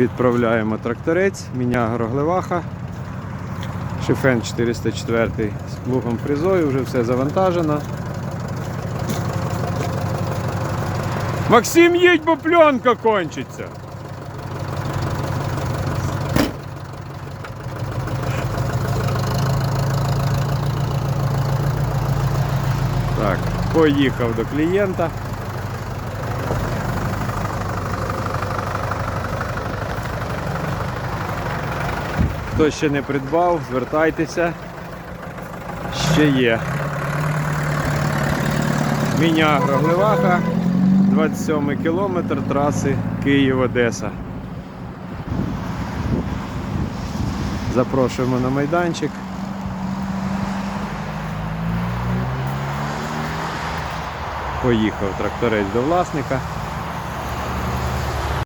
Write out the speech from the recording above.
Відправляємо тракторець, міня Гроглеваха. Шифен 404 з плугом фрізою, вже все завантажено. Максим, їдь, бо пленка кончиться. Так, поїхав до клієнта. Хто ще не придбав, звертайтеся. Ще є. Міня Гроглеваха, 27 кілометр траси Київ-Одеса. Запрошуємо на майданчик. Поїхав тракторець до власника.